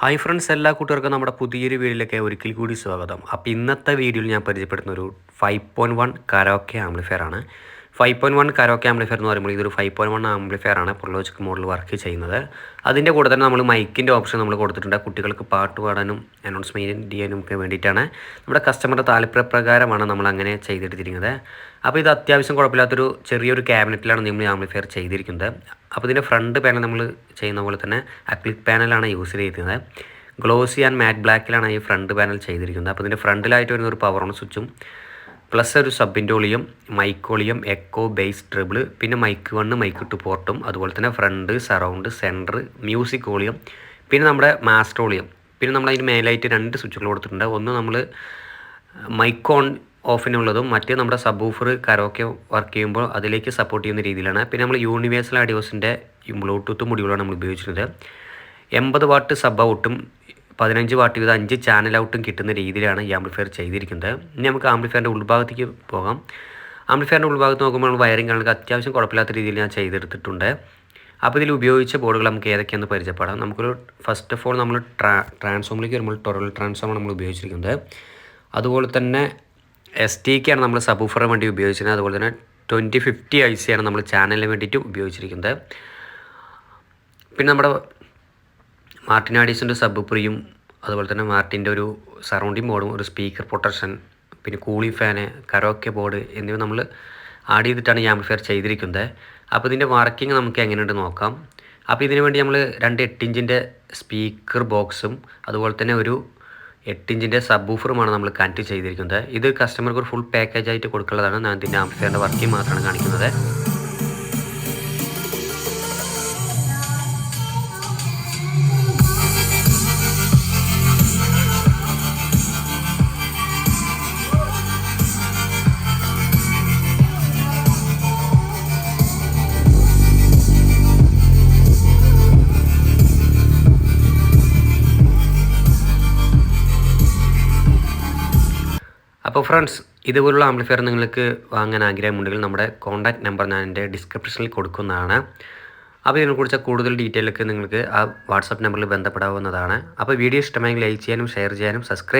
Hi friends എല്ലാ കൂട്ടുകാർക്കും നമ്മുടെ പുതിയൊരു വീഡിയോയിലേക്ക് ഒരിക്കൽ കൂടി സ്വാഗതം. അപ്പോൾ ഇന്നത്തെ വീഡിയോയിൽ ഞാൻ പരിചയപ്പെടുന്ന ഒരു five point one karaoke amplifier ആണ്. Five point one karaoke amplifier എന്ന് പറയുമ്പോൾ ഇതൊരു ഫൈവ് പോയിന്റ് വൺ ആംപ്ലിഫയർ ആണ് പ്രൊലോജിക് മോഡൽ വർക്ക് ചെയ്യുന്നത്. അതിന്റെ കൂടെ തന്നെ നമ്മൾ മൈക്കിന്റെ ഓപ്ഷൻ നമ്മൾ കൊടുത്തിട്ടുണ്ട്. കുട്ടികൾക്ക് പാട്ട് പാടാനും അനൗൺസ്മെന്റ് ചെയ്യാനും ഒക്കെ വേണ്ടിയിട്ടാണ്. നമ്മുടെ കസ്റ്റമറുടെ താല്പര്യപ്രകാരമാണ് നമ്മൾ അങ്ങനെ ചെയ്തെടുത്തിരിക്കുന്നത്. അപ്പോൾ ഇത് അത്യാവശ്യം കുഴപ്പമില്ലാത്തൊരു ചെറിയൊരു ക്യാബിനറ്റിലാണ് നമ്മൾ ആംപ്ലിഫയർ ചെയ്തിരിക്കുന്നത്. അപ്പോൾ ഇതിന്റെ ഫ്രണ്ട് പാനൽ നമ്മൾ ചെയ്യുന്ന പോലെ തന്നെ അക്ലിക് പാനലാണ് യൂസ് ചെയ്തിരിക്കുന്നത്. ഗ്ലോസി ആൻഡ് മാറ്റ് ബ്ലാക്കിലാണ് ഈ ഫ്രണ്ട് പാനൽ ചെയ്തിരിക്കുന്നത്. അപ്പോൾ ഇതിന്റെ ഫ്രണ്ടിലായിട്ട് വരുന്ന ഒരു പവർ ഓൺ സ്വിച്ചും. പ്ലസ് ഒരു സബിന്റോളിയും മൈക്കോളിയും എക്കോ ബേസ് ട്രിബിൾ പിന്നെ മൈക്ക് വണ്ണ് മൈക്ക് ടു പോർട്ടും അതുപോലെ തന്നെ front surround centre music volume പിന്നെ നമ്മുടെ മാസ്റ്റോളിയം പിന്നെ നമ്മൾ അതിന് മേലായിട്ട് രണ്ട് സ്വിച്ചുകൾ കൊടുത്തിട്ടുണ്ട്. ഒന്ന് നമ്മൾ മൈക്ക് ഓൺ ഓഫിനുള്ളതും മറ്റേ നമ്മുടെ സബ് ഊഫർ കരോക്കെ വർക്ക് ചെയ്യുമ്പോൾ അതിലേക്ക് സപ്പോർട്ട് ചെയ്യുന്ന രീതിയിലാണ്. പിന്നെ നമ്മൾ യൂണിവേഴ്സൽ ആഡിയോസിന്റെ ബ്ലൂടൂത്ത് മുടികളാണ് നമ്മൾ ഉപയോഗിച്ചിരുന്നത്. എൺപത് വാട്ട് സബ് ഔട്ടും പതിനഞ്ച് വാട്ട് വീതം അഞ്ച് ചാനൽ ഔട്ടും കിട്ടുന്ന രീതിയിലാണ് ഈ ആംപ്ലിഫയർ ചെയ്തിരിക്കുന്നത്. ഇനി നമുക്ക് ആംപ്ലിഫയറിന്റെ ഉൾഭാഗത്തേക്ക് പോകാം. ആംപ്ലിഫയറിന്റെ ഉൾഭാഗത്ത് നോക്കുമ്പോൾ വയറിംഗ് കാണുന്നത് അത്യാവശ്യം കുഴപ്പമില്ലാത്ത രീതിയിൽ ഞാൻ ചെയ്തെടുത്തിട്ടുണ്ട്. അപ്പോൾ ഇതിൽ ഉപയോഗിച്ച ബോർഡുകൾ നമുക്ക് ഏതൊക്കെയാണെന്ന് പരിചയപ്പെടാം. നമുക്കൊരു ഫസ്റ്റ് ഓഫ് ഓൾ നമ്മൾ ട്രാ ട്രാൻസ്ഫോമിലേക്ക് വരുമ്പോൾ ടൊറൽ ട്രാൻസ്ഫോമാണ് നമ്മൾ ഉപയോഗിച്ചിരിക്കുന്നത്. അതുപോലെ തന്നെ എസ് ടിക്കാണ് നമ്മൾ സബൂഫറിന് വേണ്ടി ഉപയോഗിച്ചിരുന്നത്. അതുപോലെ തന്നെ ട്വന്റി ഫിഫ്റ്റി ഐ സി ആണ് നമ്മൾ ചാനലിന് വേണ്ടിയിട്ട് ഉപയോഗിച്ചിരിക്കുന്നത്. പിന്നെ നമ്മുടെ മാർട്ടിൻ ആഡീസിന്റെ സബ് പ്രിയും അതുപോലെ തന്നെ മാർട്ടിന്റെ ഒരു സറൗണ്ടിങ് ബോർഡും ഒരു സ്പീക്കർ പ്രൊട്ടക്ഷൻ പിന്നെ കൂളി ഫാന് കരോക്കെ ബോർഡ് എന്നിവ നമ്മൾ ആഡ് ചെയ്തിട്ടാണ് ഈ ആംപ്ലിഫയർ ചെയ്തിരിക്കുന്നത്. അപ്പോൾ ഇതിന്റെ വർക്കിംഗ് നമുക്ക് എങ്ങനെയുണ്ട് നോക്കാം. അപ്പോൾ ഇതിനു വേണ്ടി നമ്മൾ രണ്ട് എട്ട് ഇഞ്ചിന്റെ സ്പീക്കർ ബോക്സും അതുപോലെ തന്നെ ഒരു എട്ട് ഇഞ്ചിന്റെ സബ് ഊഫറുമാണ് നമ്മൾ കണക്ട് ചെയ്തിരിക്കുന്നത്. ഇത് കസ്റ്റമർക്ക് ഒരു ഫുൾ പാക്കേജായിട്ട് ആയിട്ട് കൊടുക്കുള്ളതാണ്. ഞാൻ ഇതിന്റെ ആംപ്ലിഫയറിന്റെ വർക്കിംഗ് മാത്രമാണ് കാണിക്കുന്നത്. അപ്പോൾ ഫ്രണ്ട്സ് ഇതുപോലുള്ള ആംപ്ലിഫയർ നിങ്ങൾക്ക് വാങ്ങാൻ ആഗ്രഹമുണ്ടെങ്കിൽ നമ്മുടെ കോൺടാക്റ്റ് നമ്പർ ഞാൻ എന്റെ ഡിസ്ക്രിപ്ഷനിൽ കൊടുക്കുന്നതാണ്. അപ്പോൾ ഇതിനെക്കുറിച്ച് കൂടുതൽ ഡീറ്റെയിലൊക്കെ നിങ്ങൾക്ക് ആ വാട്സാപ്പ് നമ്പറിൽ ബന്ധപ്പെടാവുന്നതാണ്. അപ്പോൾ വീഡിയോ ഇഷ്ടമായെങ്കിൽ ലൈക്ക് ചെയ്യാനും ഷെയർ ചെയ്യാനും സബ്സ്ക്രൈബ്